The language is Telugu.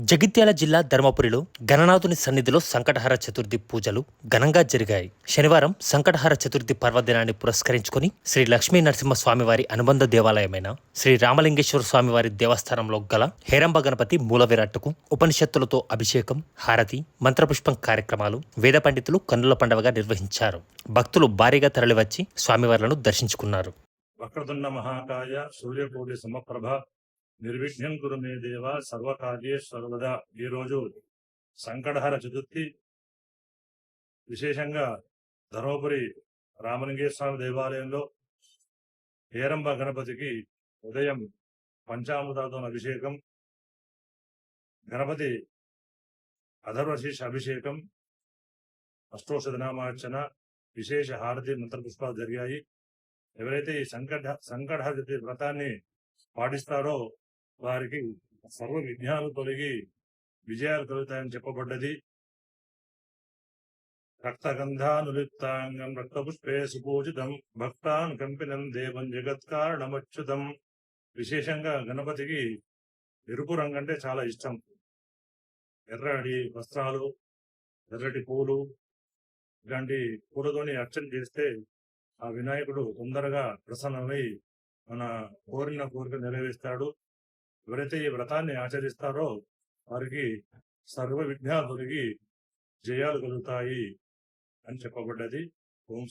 జగిత్యాల జిల్లా ధర్మపురిలో గణనాథుని సన్నిధిలో సంకటహర చతుర్థి పూజలు ఘనంగా జరిగాయి. శనివారం సంకటహర చతుర్థి పర్వదినాన్ని పురస్కరించుకొని శ్రీ లక్ష్మీ నరసింహస్వామివారి అనుబంధ దేవాలయమైన శ్రీ రామలింగేశ్వర స్వామివారి దేవస్థానంలో గల హేరంబ గణపతి మూల విరాట్టుకు ఉపనిషత్తులతో అభిషేకం హారతి మంత్రపుష్పం కార్యక్రమాలు వేద పండితులు కన్నుల పండవగా నిర్వహించారు. భక్తులు భారీగా తరలివచ్చి స్వామివార్లను దర్శించుకున్నారు. మహాకాయ సూర్యకోటి సమప్రభ నిర్విఘ్నం కురు మే దేవ సర్వకార్యే సర్వదా. ఈ రోజు సంకటహర చతుర్థి. విశేషంగా ధర్మపురి రామలింగేశ్వర స్వామి దేవాలయంలో హేరంబ గణపతికి ఉదయం పంచామృతాలతో అభిషేకం గణపతి అధర్వశీష అభిషేకం అష్టోషధనామార్చన విశేష హారతి మంత్రపుష్పాలు జరిగాయి. ఎవరైతే ఈ సంకట సంకటహరి వ్రతాన్ని పాటిస్తారో వారికి సర్వ విఘ్నాలు తొలగి విజయాలు కలుగుతాయని చెప్పబడ్డది. రక్తగంధానులిప్తాంగం రక్తపుష్పే సుపూజితం భక్తాన్ కంపినం దేవం జగత్కారణమచ్యుతం విశేషంగా గణపతికి ఎరుపు రంగు అంటే చాలా ఇష్టం. ఎర్రటి వస్త్రాలు ఎర్రటి పూలు ఇలాంటి పూలతోని అర్చన చేస్తే ఆ వినాయకుడు తొందరగా ప్రసన్నమై మన కోరిన కోరిక నెరవేరుస్తాడు. ఎవరైతే ఈ వ్రతాన్ని ఆచరిస్తారో వారికి సర్వ విఘ్నాలు తొలగి జయాలు కలుగుతాయి అని చెప్పబడ్డది. ఓం